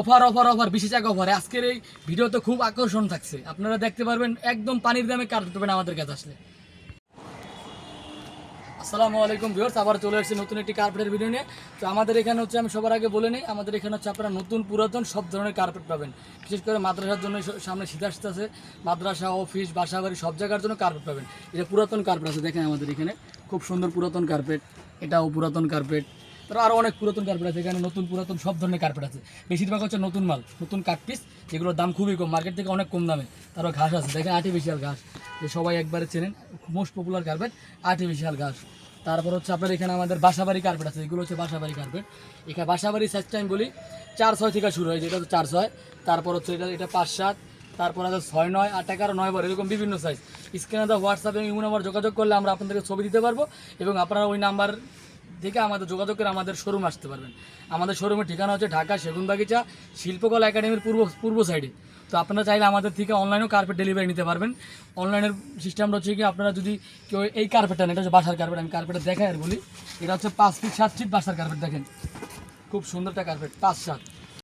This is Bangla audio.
অফার অফার অফার বিশেষ এক অফার। আজকের এই ভিডিওতে খুব আকর্ষণ থাকছে। আপনারা দেখতে পারবেন, একদম পানির দামে কার্পেট পাবেন আমাদের কাছে আসলে। আসসালামু আলাইকুম ভিউয়ার্স, আবার চলে এসেছি নতুন একটি কার্পেটের ভিডিও নিয়ে। তো আমাদের এখানে হচ্ছে, আমি সবার আগে বলে নিই, আমাদের এখানে হচ্ছে আপনারা নতুন, পুরাতন, সব ধরনের কার্পেট পাবেন। বিশেষ করে মাদ্রাসার জন্য সামনে শীত আসতেছে। মাদ্রাসা অফিস বাসা বাড়ি সব জায়গার জন্য কার্পেট পাবেন। এটা পুরাতন কার্পেট আছে, দেখেন আমাদের এখানে। খুব সুন্দর পুরাতন কার্পেট এটাও পুরাতন কার্পেট তারপর আরও অনেক পুরাতন কার্পেট আছে, এখানে নতুন পুরাতন সব ধরনের কার্পেট আছে। বেশিরভাগ হচ্ছে নতুন মাল, নতুন কাঠ পিস যেগুলোর দাম খুবই কম মার্কেট থেকে অনেক কম দামে। তারপর ঘাস আছে, দেখেন আর্টিফিশিয়াল ঘাস। যে সবাই একবারে চেনেন মোস্ট পপুলার কার্পেট আর্টিফিশিয়াল ঘাস। তারপর হচ্ছে আপনার এখানে আমাদের বাসাবাড়ি কার্পেট আছে, এগুলো হচ্ছে বাসাবাড়ি কার্পেট এখানে বাসাবাড়ি সাইজটা আমি বলি চার ছয় থেকে শুরু হয়, যেটা হচ্ছে চার ছয় তারপর হচ্ছে এটা এটা পাঁচ সাত, তারপর আছে ছয় নয়, আট এগারো, নয় বার, এরকম বিভিন্ন সাইজ স্ক্রিনে হোয়াটসঅ্যাপে ইমো নাম্বার যোগাযোগ করলে আমরা আপনাদেরকে ছবি দিতে পারব এবং আপনারা ওই নাম্বার থেকে আমাদের যোগাযোগ করে আমাদের শোরুম আসতে পারবেন। আমাদের শোরুমের ঠিকানা হচ্ছে ঢাকা সেগুনবাগিচা, শিল্পকলা একাডেমির পূর্ব পূর্ব সাইডে তো আপনারা চাইলে আমাদের থেকে অনলাইনেও কার্পেট ডেলিভারি নিতে পারবেন। অনলাইনের সিস্টেমটা হচ্ছে কি, আপনারা যদি কেউ এই কার্পেটটা এটা হচ্ছে বাসার কার্পেট আমি কার্পেটটা দেখাই আর বলি। এটা হচ্ছে পাঁচ ফিট সাত ফিট বাসার কার্পেট দেখেন। খুব সুন্দর একটা কার্পেট পাঁচ সাত।